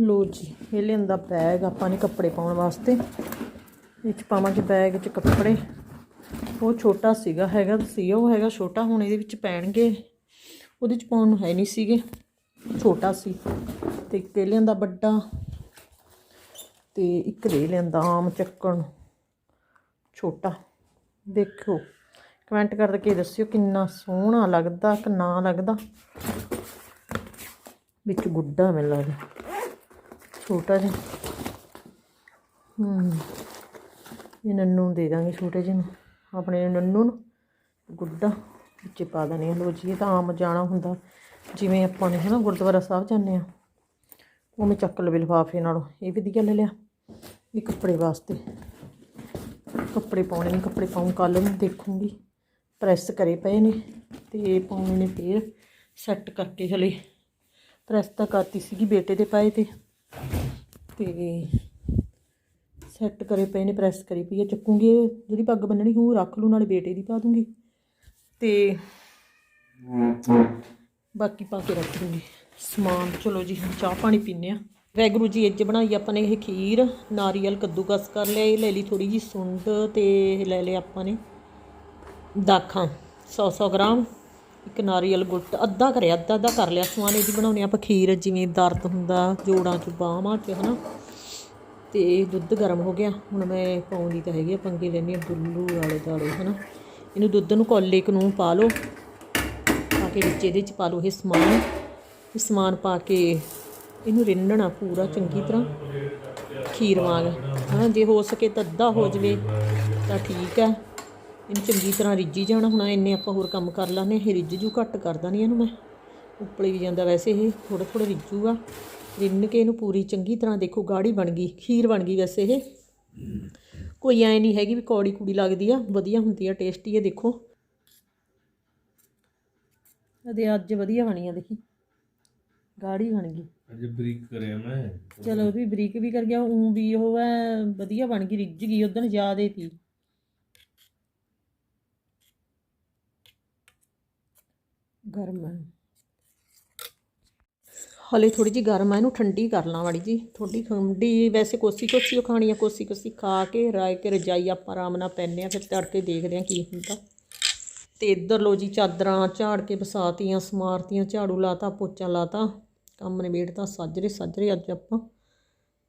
ਲੋ ਜੀ, ਇਹ ਲਿਆਂਦਾ ਬੈਗ ਆਪਾਂ ਨੇ ਕੱਪੜੇ ਪਾਉਣ ਵਾਸਤੇ। ਇਹ ਚ ਪਾਵਾਂਗੇ ਬੈਗ ਚ ਕੱਪੜੇ। ਉਹ ਛੋਟਾ ਸੀਗਾ, ਹੈਗਾ ਸੀ, ਉਹ ਹੈਗਾ ਛੋਟਾ, ਹੁਣ ਇਹਦੇ ਵਿੱਚ ਪੈਣਗੇ। ਉਹਦੇ ਚ ਪਾਉਣ ਨੂੰ ਹੈ ਨਹੀਂ ਸੀਗੇ, ਛੋਟਾ ਸੀ। ਤੇ ਇੱਕ ਇਹ ਲਿਆਂਦਾ ਵੱਡਾ, ਤੇ ਇੱਕ ਦੇ ਲਿਆਂਦਾ ਆਮ ਚੱਕਣ। ਛੋਟਾ, ਦੇਖੋ। ਕਮੈਂਟ ਕਰਕੇ ਦੱਸਿਓ ਕਿੰਨਾ ਸੋਹਣਾ ਲੱਗਦਾ, ਕਿ ਨਾ ਲੱਗਦਾ। ਵਿੱਚ ਗੁੱਡਾ ਮੈਨੂੰ ਲੱਗਦਾ। ਛੋਟਾ ਜਿਹਾ। ਹੂੰ। ਇਹ ਨੰਨੂ ਨੂੰ ਦੇ ਦਾਂਗੇ ਛੋਟੇ ਜਿਹੇ ਨੂੰ। ਆਪਣੇ ਨੰਨੂ ਨੂੰ ਗੁੱਡਾ ਵਿੱਚ ਪਾ ਦਨੇ ਲੋ ਜੀ, ਇਹ ਤਾਂ ਆਮ ਜਾਣਾ ਹੁੰਦਾ। ਜਿਵੇਂ ਆਪਾਂ ਨੇ ਹੈ ਨਾ ਗੁਰਦੁਆਰਾ ਸਾਹਿਬ ਜਾਂਦੇ ਆ, ਉਵੇਂ ਚੱਕ ਲਵੇ ਲਿਫਾਫੇ ਨਾਲੋਂ। ਇਹ ਵਧੀਆ ਲੈ ਲਿਆ। ਇਹ ਕੱਪੜੇ ਵਾਸਤੇ। ਕੱਪੜੇ ਪਾਉਣੇ ਨੇ, ਕੱਪੜੇ ਪਾਉਂ ਕੱਲ ਨੂੰ ਦੇਖੂੰਗੀ। ਪ੍ਰੈਸ ਕਰੇ ਪਏ ਨੇ ਤੇ ਪਾਉਣੇ ਨੇ ਫੇਰ ਸੈੱਟ ਕਰਕੇ ਹਲੇ। ਪ੍ਰੈਸ ਤਾਂ ਕਰਤੀ ਸੀਗੀ ਬੇਟੇ ਦੇ ਪਾਏ ਤੇ। ਤੇ ਸੈੱਟ ਕਰੇ ਪਏ ਨੇ ਪ੍ਰੈਸ ਕਰੀ ਪਈ ਹੈ ਚੱਕੂਗੀ ਜਿਹੜੀ ਪੱਗ ਬੰਨਣੀ ਉਹ ਰੱਖ ਲੂ ਨਾਲੇ ਬੇਟੇ ਦੀ ਪਾ ਦੂੰਗੀ। ਤੇ ਬਾਕੀ ਪਾ ਕੇ ਰੱਖ ਦੂੰਗੀ। ਸਮਾਨ, ਚਲੋ ਜੀ, ਹੁਣ ਚਾਹ ਪਾਣੀ ਪੀਨੇ ਆ ਵੈਗਰੂ ਜੀ ਅੱਜ ਬਣਾਈ ਆਪਾਂ ਨੇ ਇਹ ਖੀਰ, ਨਾਰੀਅਲ ਕੱਦੂਕਸ ਕਰ ਲਿਆ ਇਹ ਲੈ ਲਈ ਥੋੜੀ ਜੀ ਸੁੰਡ ਤੇ ਇਹ ਲੈ ਲਿਆ ਆਪਾਂ ਨੇ ਦਾਖਾਂ 100-100 ਗ੍ਰਾਮ। ਇੱਕ ਨਾਰੀਅਲ ਗੁੱਟ, ਅੱਧਾ ਕਰਿਆ ਅੱਧਾ ਅੱਧਾ ਕਰ ਲਿਆ ਸੁਆਨੇ ਦੀ ਬਣਾਉਣੀ ਆਪਾਂ ਖੀਰ ਜਿਵੇਂ ਦਰਦ ਹੁੰਦਾ, ਜੋੜਾਂ 'ਚ ਬਾਹਾਂ 'ਚ, ਹਨਾ। ਤੇ ਦੁੱਧ ਗਰਮ ਹੋ ਗਿਆ। ਹੁਣ ਮੈਂ ਪਾਉਂਦੀ ਤਾਂ ਹੈਗੀ ਆ, ਪੰਗੇ ਲੈਣੀ ਦੁੱਲੂ ਵਾਲੇ ਦਾਲੇ ਹਨਾ। ਇਹਨੂੰ ਦੁੱਧ ਨੂੰ ਕੋਲੇ ਕ ਨੂੰ ਪਾ ਲਓ, ਪਾ ਕੇ ਵਿੱਚ ਇਹਦੇ 'ਚ ਪਾ ਲਓ ਇਹ ਸਮਾਨ। ਇਹ ਸਮਾਨ ਪਾ ਕੇ ਇਹਨੂੰ ਰਿੰਨਣਾ ਪੂਰਾ ਚੰਗੀ ਤਰ੍ਹਾਂ, ਖੀਰ ਵਾਂਗ। ਹਾਂ ਜੇ ਹੋ ਸਕੇ ਤਾਂ ਅੱਧਾ ਹੋ ਜਵੇ, ਤਾਂ ਠੀਕ ਹੈ। ਇਹਨੂੰ ਚੰਗੀ ਤਰ੍ਹਾਂ ਰਿੱਝੀ ਜਾਣਾ ਹੁਣ ਇੰਨੇ ਆਪਾਂ ਹੋਰ ਕੰਮ ਕਰ ਲਾਂਗੇ ਇਹ ਰਿੱਝ ਜੂ ਘੱਟ ਕਰਦਾ ਨਹੀਂ ਇਹਨੂੰ ਮੈਂ। ਉੱਪਲੇ ਵੀ ਜਾਂਦਾ ਵੈਸੇ ਇਹ ਥੋੜਾ ਥੋੜਾ ਰਿੱਝੂਗਾ। ਰਿੰਨ ਕੇ ਇਹਨੂੰ ਪੂਰੀ ਚੰਗੀ ਤਰ੍ਹਾਂ ਦੇਖੋ ਗਾੜੀ ਬਣ ਗਈ ਖੀਰ ਬਣ ਗਈ ਵੈਸੇ ਇਹ। ਕੋਈ ਐ ਨਹੀਂ ਹੈਗੀ ਵੀ ਕੌੜੀ ਕੁੜੀ ਲੱਗਦੀ ਆ ਵਧੀਆ ਹੁੰਦੀ ਆ ਟੇਸਟੀ ਆ ਦੇਖੋ। ਅਦੇ ਅੱਜ ਵਧੀਆ ਬਣੀ ਆ ਦੇਖੀ। ਗਾੜੀ ਬਣ ਗਈ। ਅੱਜ ਬਰੀਕ ਕਰਿਆ ਮੈਂ। ਚਲੋ ਉਹ ਵੀ ਬਰੀਕ ਵੀ ਕਰ ਗਿਆ ਉਂ ਵੀ ਉਹ ਐ ਵਧੀਆ ਬਣ ਗਈ ਰਿੱਝ ਗਈ ਉਦੋਂ ਜ਼ਿਆਦੇ ਤੀ ਗਰਮ ਹੈ। ਹਲੇ ਥੋੜੀ ਜੀ ਗਰਮ ਹੈ, ਇਹਨੂੰ ਠੰਡੀ ਕਰ ਲਾਂ ਮਾੜੀ ਜੀ ਥੋੜੀ ਠੰਡੀ, ਵੈਸੇ ਕੋਸੀ ਕੋਸੀ ਓ ਖਾਣੀ ਆ, ਕੋਸੀ ਕੋਸੀ ਖਾ ਕੇ, ਰਾਇ ਕੇ ਰਜਾਈ ਆਪਾਂ ਆਰਾਮ ਨਾਲ ਪੈਂਦੇ ਆ ਫਿਰ ਤੜਕੇ ਦੇਖਦੇ ਆ ਕੀ ਹੁੰਦਾ। ਤੇ ਇੱਧਰ ਲੋ ਜੀ, ਚਾਦਰਾਂ ਝਾੜ ਕੇ ਬਸਾਤੀਆਂ, ਸਮਾਰਤੀਆਂ, ਝਾੜੂ ਲਾਤਾ, ਪੋਚਾ ਲਾਤਾ, ਕੰਮ ਨਿਬੇੜਤਾ, ਸਾਜਰੇ ਸਾਜਰੇ ਅੱਜ ਆਪਾਂ।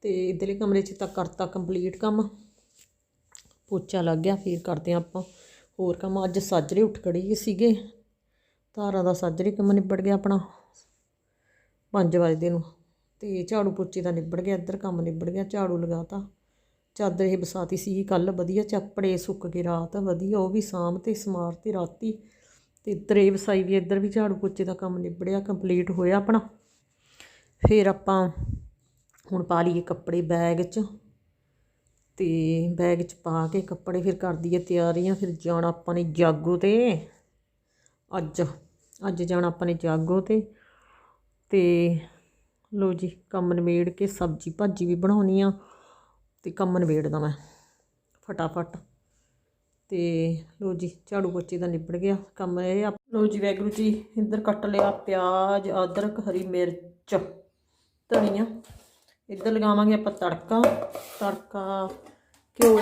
ਤੇ ਇਧਰਲੇ ਕਮਰੇ 'ਚ ਤਾਂ ਕਰਤਾ ਕੰਪਲੀਟ ਕੰਮ। ਪੋਚਾ ਲੱਗ ਗਿਆ, ਫਿਰ ਕਰਦੇ ਹਾਂ ਆਪਾਂ ਹੋਰ ਕੰਮ। ਅੱਜ ਸਾਜਰੇ ਉੱਠ ਖੜੀ ਸੀਗੇ ਧਾਰਾਂ ਦਾ ਸਾਜਰੀ ਕੰਮ ਨਿਬੜ ਗਿਆ ਆਪਣਾ। 5 ਵਜੇ ਨੂੰ ਤੇ ਝਾੜੂ ਪੋਚੇ ਦਾ ਨਿਬੜ ਗਿਆ, ਇੱਧਰ ਕੰਮ ਨਿਬੜ ਗਿਆ, ਝਾੜੂ ਲਗਾਤਾ। ਚਾਦਰ ਇਹ ਬਸਾਤੀ ਸੀ ਕੱਲ ਵਧੀਆ ਚੱਪੜੇ ਸੁੱਕ ਗਏ ਰਾਤ, ਵਧੀਆ ਉਹ ਵੀ ਸ਼ਾਮ ਤੇ ਸਮਾਰ ਤੇ ਰਾਤੀ। ਤੇ ਤਰੇ ਵਸਾਈ ਵੀ ਇੱਧਰ ਵੀ ਝਾੜੂ ਪੋਚੇ ਦਾ ਕੰਮ ਨਿਬੜਿਆ, ਕੰਪਲੀਟ ਹੋਇਆ ਆਪਣਾ। ਫਿਰ ਆਪਾਂ ਹੁਣ ਪਾ ਲਈਏ ਕੱਪੜੇ ਬੈਗ 'ਚ। ਤੇ ਬੈਗ 'ਚ ਪਾ ਕੇ ਕੱਪੜੇ ਫਿਰ ਕਰਦੀ ਹੈ ਤਿਆਰੀਆਂ, ਫਿਰ ਜਾਣਾ ਆਪਾਂ ਨੇ ਜਾਗੋ ਤੇ। ਅੱਜ ਅੱਜ ਜਾਣਾ ਆਪਾਂ ਨੇ ਜਾਗੋ ਤੇ ਤੇ ਲੋ ਜੀ, ਕੰਮ ਨਿਬੇੜ ਕੇ ਸਬਜ਼ੀ ਭਾਜੀ ਵੀ ਬਣਾਉਣੀ ਆ, ਤੇ ਕੰਮ ਨਿਬੇੜਦਾ ਮੈਂ, ਫਟਾਫਟ। ਤੇ ਲੋ ਜੀ, ਝਾੜੂ ਪੋਚੇ ਦਾ ਨਿਬੜ ਗਿਆ ਕੰਮ ਇਹ ਆ। ਲੋ ਜੀ ਵੈਗਰੂ ਜੀ, ਇੱਧਰ ਕੱਟ ਲਿਆ ਪਿਆਜ਼, ਅਦਰਕ, ਹਰੀ ਮਿਰਚ, ਧਨੀਆ। ਇੱਧਰ ਲਗਾਵਾਂਗੇ ਆਪਾਂ ਤੜਕਾ ਤੜਕਾ ਘਿਓ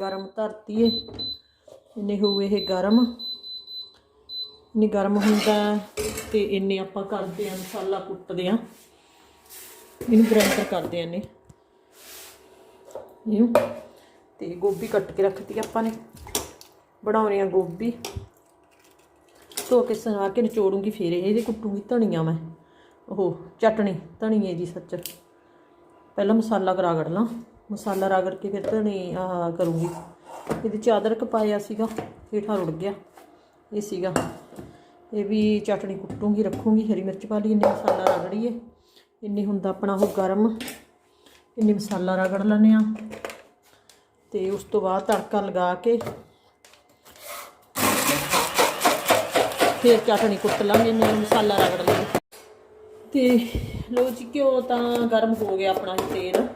ਗਰਮ ਧਰਤੀ ਏ ਇੰਨੇ ਹੋਏ ਇਹ ਗਰਮ। ਇੰਨੇ ਗਰਮ ਹੁੰਦਾ ਹੈ ਤੇ ਇੰਨੇ ਆਪਾਂ ਕਰਦੇ ਆ ਮਸਾਲਾ ਕੁੱਟਦੇ ਆ ਇਹਨੂੰ ਗ੍ਰਾਈਂਡਰ ਕਰਦੇ ਆ ਨੇ ਇਹਨੂੰ ਤੇ ਗੋਭੀ ਕੱਟ ਕੇ ਰੱਖਤੀ ਆਪਾਂ ਨੇ। ਬਣਾਉਣੀ ਆ ਗੋਭੀ। ਧੋ ਕੇ ਸਨਾ ਕੇ ਨਿਚੋੜੂੰਗੀ, ਫਿਰ ਇਹਦੇ ਕੁੱਟੂੰਗੀ ਧਨੀਆ ਮੈਂ। ਉਹ ਚਟਣੀ, ਧਨੀਏ ਦੀ ਸੱਚ। ਪਹਿਲਾਂ ਮਸਾਲਾ ਰਗੜ ਲਾਂ। ਮਸਾਲਾ ਰਗੜ ਕੇ ਫਿਰ ਧਨੀ ਕਰੂੰਗੀ। ਇਹਦੇ ਚ ਅਦਰਕ ਪਾਇਆ ਸੀਗਾ, ਹੇਠਾਂ ਰੁੜ ਗਿਆ। ਇਹ ਸੀਗਾ। ਇਹ ਵੀ ਚਟਣੀ ਕੁੱਟੂੰਗੀ, ਰੱਖੂੰਗੀ, ਹਰੀ ਮਿਰਚ ਪਾ ਲਈ, ਇੰਨੇ ਮਸਾਲਾ ਰਗੜੀਏ ਇੰਨੀ ਹੁੰਦਾ ਆਪਣਾ ਉਹ ਗਰਮ, ਇੰਨੇ ਮਸਾਲਾ ਰਗੜ ਲੈਂਦੇ ਆ ਤੇ ਉਸ ਤੋਂ ਬਾਅਦ ਤੜਕਾ ਲਗਾ ਕੇ ਫਿਰ ਚਟਣੀ ਕੁੱਟ ਲਾਂਗੇ, ਇੰਨੇ ਮਸਾਲਾ ਰਗੜ ਲਾਂਗੇ ਤੇ ਲੋ ਜੀ, ਘਿਓ ਤਾਂ ਗਰਮ ਹੋ ਗਿਆ ਆਪਣਾ ਤੇਲ।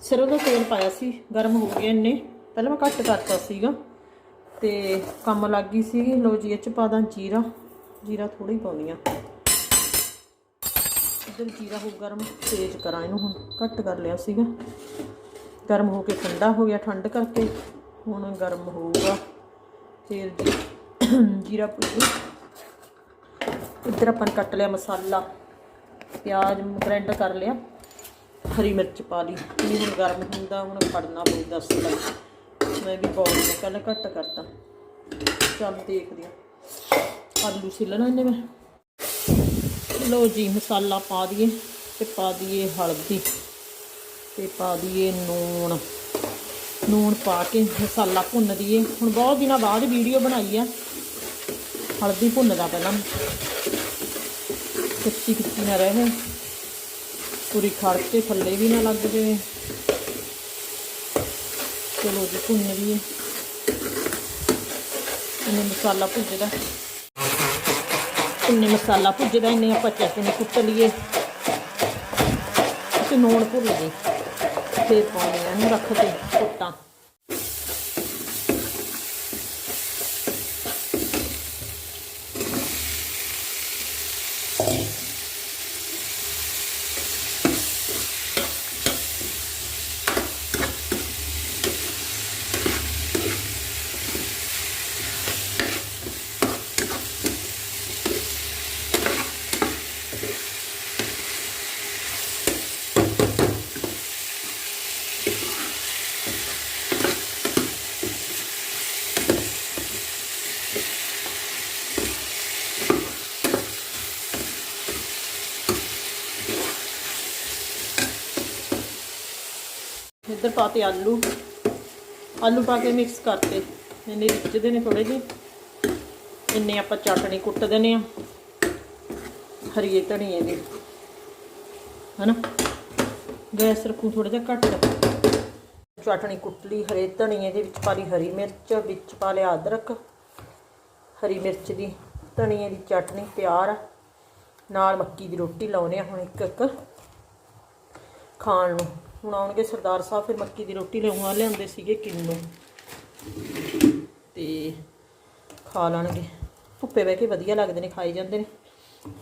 ਸਰੋਂ ਦਾ ਤੇਲ ਪਾਇਆ ਸੀ, ਗਰਮ ਹੋ ਗਿਆ ਇੰਨੇ। ਪਹਿਲਾਂ ਮੈਂ ਘੱਟ ਕਰਤਾ ਸੀਗਾ। ਤੇ ਕੰਮ ਲੱਗ ਗਈ ਸੀਗੀ। ਲੋ ਜੀ, ਇਹ ਚ ਪਾ ਦਾਂ ਜੀਰਾ। ਜੀਰਾ ਥੋੜਾ ਹੀ ਪਾਉਣੀ ਆ। ਇੱਧਰ ਜੀਰਾ ਹੋ ਗਰਮ, ਤੇਜ਼ ਕਰਾਂ ਇਹਨੂੰ ਹੁਣ। ਘੱਟ ਕਰ ਲਿਆ ਸੀਗਾ। ਗਰਮ ਹੋ ਕੇ ਠੰਡਾ ਹੋ ਗਿਆ, ਠੰਡ ਕਰਕੇ ਹੁਣ ਗਰਮ ਹੋਊਗਾ। ਫਿਰ ਜੀਰਾ ਭੁੱਜੂ ਇੱਧਰ ਆਪਾਂ ਕੱਟ ਲਿਆ ਮਸਾਲਾ। ਪਿਆਜ਼ ਗ੍ਰਾਈਂਡ ਕਰ ਲਿਆ। ਹਰੀ ਮਿਰਚ ਪਾ ਲਈ। ਇਹ ਹੁਣ ਗਰਮ ਹੁੰਦਾ, ਹੁਣ ਫੜਨਾ ਪਊ 10 ਤੱਕ ਮੈਂ ਵੀ ਬੌਲ ਪਹਿਲਾਂ ਘੱਟ ਕਰਤਾ। ਚੱਲ ਦੇਖਦੇ ਹਾਂ। ਆਲੂ ਛਿੱਲਣਾ ਇਹਨੇ ਮੈਂ। ਲੋ ਜੀ, ਮਸਾਲਾ ਪਾ ਦਈਏ ਤੇ ਪਾ ਦਈਏ ਹਲਦੀ ਤੇ ਪਾ ਦਈਏ ਨੂਣ। ਨੂਣ ਪਾ ਕੇ ਮਸਾਲਾ ਭੁੰਨ ਦਈਏ। ਹੁਣ ਬਹੁਤ ਦਿਨਾਂ ਬਾਅਦ ਵੀਡੀਓ ਬਣਾਈ ਆ। ਹਲਦੀ ਭੁੰਨਦਾ ਪਹਿਲਾਂ। ਕੱਚੀ ਕੱਚੀ ਨਾ ਰਹੇ। ਪੂਰੀ ਖੜ ਕੇ ਥੱਲੇ ਵੀ ਨਾ ਲੱਗ ਜਾਵੇ। ਚਲੋ ਜੀ, ਭੁੰਨ ਲਈਏ। ਇਹਨੇ ਮਸਾਲਾ ਭੁੱਜਦਾ। ਇੰਨੇ ਮਸਾਲਾ ਭੁੱਜਦਾ, ਇੰਨੇ ਆਪਾਂ ਚਟਨੀ ਕੁੱਟ ਲਈਏ। ਤੇ ਨੂਣ ਭੁੱਲ ਗਏ ਫੇਰ ਪਾਉਣੇ ਆ ਇਹਨੂੰ ਰੱਖ ਕੇ ਕੁੱਟਾਂ। ਇੱਧਰ ਪਾਤੇ ਆਲੂ। ਆਲੂ ਪਾ ਕੇ ਮਿਕਸ ਕਰਤੇ। ਇਹਨੇ ਰਿੱਝਦੇ ਨੇ ਥੋੜੇ ਜਿਹੇ। ਇੰਨੇ ਆਪਾਂ ਚਟਣੀ ਕੁੱਟ ਦੇਣੇ ਆ ਹਰੀਏ ਧਨੀਏ ਦੀ। ਹਨਾ? ਗੈਸ ਰੱਖੂ ਥੋੜਾ ਜਿਹਾ ਘੱਟ। ਚਟਣੀ ਕੁੱਟ ਲਈ, ਹਰੇ ਧਨੀਏ ਦੇ ਵਿੱਚ ਪਾ ਲਈ ਹਰੀ ਮਿਰਚ, ਵਿੱਚ ਪਾ ਲਿਆ ਅਦਰਕ। ਹਰੀ ਮਿਰਚ ਦੀ ਧਨੀਏ ਦੀ ਚਟਣੀ ਤਿਆਰ ਆ। ਨਾਲ ਮੱਕੀ ਦੀ ਰੋਟੀ ਲਾਉਨੇ ਆ ਹੁਣ ਇੱਕ ਇੱਕ ਖਾਣ ਨੂੰ। ਹੁਣ ਆਉਣਗੇ ਸਰਦਾਰ ਸਾਹਿਬ, ਫਿਰ ਮੱਕੀ ਦੀ ਰੋਟੀ ਲਿਆਉਣਾ ਲਿਆਉਂਦੇ ਸੀਗੇ ਕਿੰਨੂ। ਤੇ ਖਾ ਲੈਣਗੇ। ਭੁੱਪੇ ਬਹਿ ਕੇ ਵਧੀਆ ਲੱਗਦੇ ਨੇ, ਖਾਈ ਜਾਂਦੇ ਨੇ।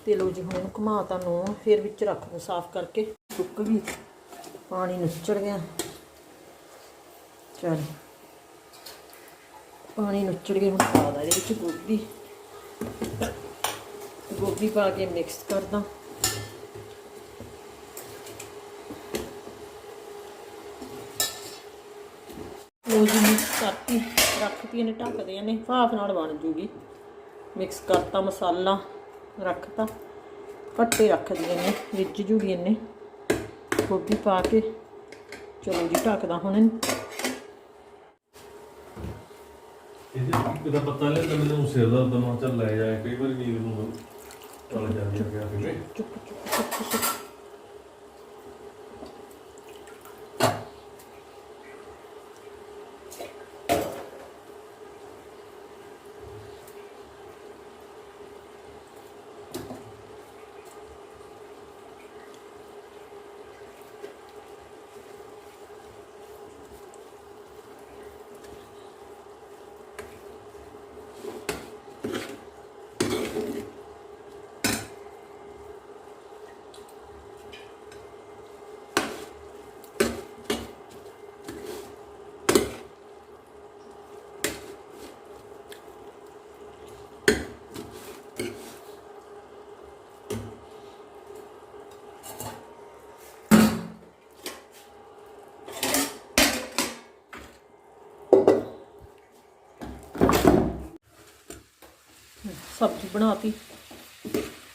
ਤੇ ਲੋ ਜੀ, ਹੁਣ ਇਹਨੂੰ ਘੁਮਾਤਾ ਨੂੰ ਫਿਰ ਵਿੱਚ ਰੱਖ ਦੋ ਸਾਫ਼ ਕਰਕੇ। ਸੁੱਕ ਗਈ, ਪਾਣੀ ਨੁੱਚੜ ਗਿਆ। ਚਲ। ਪਾਣੀ ਨੁੱਚੜ ਗਿਆ, ਹੁਣ ਪਾ ਦਾ ਇਹਦੇ ਵਿੱਚ ਗੋਭੀ। ਗੋਭੀ ਪਾ ਕੇ ਮਿਕਸ ਕਰਦਾ। ਲੋ ਜੀ ਮਿਕਸ ਕਰਤੀ ਰੱਖਤੀ ਇਹਨੇ ਢੱਕਦੇ ਨੇ ਭਾਫ ਨਾਲ ਬਣ ਜੂਗੀ। ਮਿਕਸ ਕਰਤਾ ਮਸਾਲਾ ਰੱਖਤਾ ਪੱਤੇ ਰੱਖ ਦਈਏ ਨੇ ਰਿੱਝ ਜੂਗੀ ਇਹਨੇ। ਗੋਭੀ ਪਾ ਕੇ ਚਲੋ ਜੀ ਢੱਕਦਾ ਹੁਣ ਇਹਨੂੰ। ਇਹਦੇ ਇਹਦਾ ਪਤਾ ਲੈ ਤਾਂ ਮੈਨੂੰ ਸਿਰ ਦਾ ਦਮਾ ਚੱਲ ਲੈ ਜਾਏ ਕਈ ਵਾਰੀ ਨੀਂਦ ਨੂੰ ਚੱਲ ਜਾਂਦੀ ਆ ਗਿਆ ਕਿਵੇਂ ਚੁੱਪ ਚੁੱਪ ਚੁੱਪ ਚੁੱਪ ਸਬਜ਼ੀ ਬਣਾਤੀ।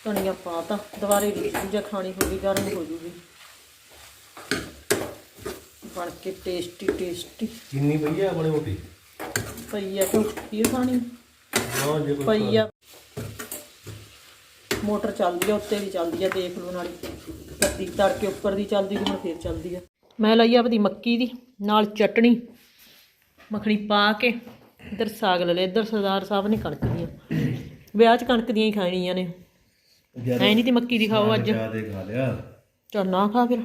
ਧਨੀਆ ਪਾਤਾ। ਦੁਬਾਰੇ ਵੀ ਦੂਜਾ ਖਾਣੀ ਹੋਗੀ ਗਰਮ ਹੋ ਜੂਗੀ। ਬਣ ਕੇ ਟੇਸਟੀ ਟੇਸਟੀ ਕਿੰਨੀ ਪਈ ਆ ਆਪਣੇ ਮੋਟੀ? ਪਈ ਆ ਕਿ ਖਾਣੀ? ਹਾਂ ਜੇ ਕੋਈ ਪਈ ਆ। ਮੋਟਰ ਚੱਲਦੀ ਆ ਉੱਤੇ ਵੀ ਚੱਲਦੀ ਆ ਦੇਖ ਲਓ ਨਾਲੇ। ਕੱਦੀ ਤੜਕੇ ਉੱਪਰ ਦੀ ਚੱਲਦੀ ਹੁਣ ਫੇਰ ਚੱਲਦੀ ਆ। ਮੈਂ ਲਈ ਆਪਦੀ ਮੱਕੀ ਦੀ ਨਾਲ ਚਟਣੀ। ਮੱਖਣੀ ਪਾ ਕੇ ਇੱਧਰ ਸਾਗ ਲੈ ਲਿਆ ਇੱਧਰ ਸਰਦਾਰ ਸਾਹਿਬ ਨੇ ਕਣਕ ਦੀਆਂ। ਵਿਆਹ 'ਚ ਕਣਕ ਦੀਆਂ ਹੀ ਖਾਣੀਆਂ ਨੇ। ਐ ਨਹੀਂ ਤੇ ਮੱਕੀ ਦੀ ਖਾਓ ਅੱਜ। ਜ਼ਿਆਦਾ ਖਾ ਲਿਆ। ਚੱਲ ਨਾ ਖਾ ਫਿਰ।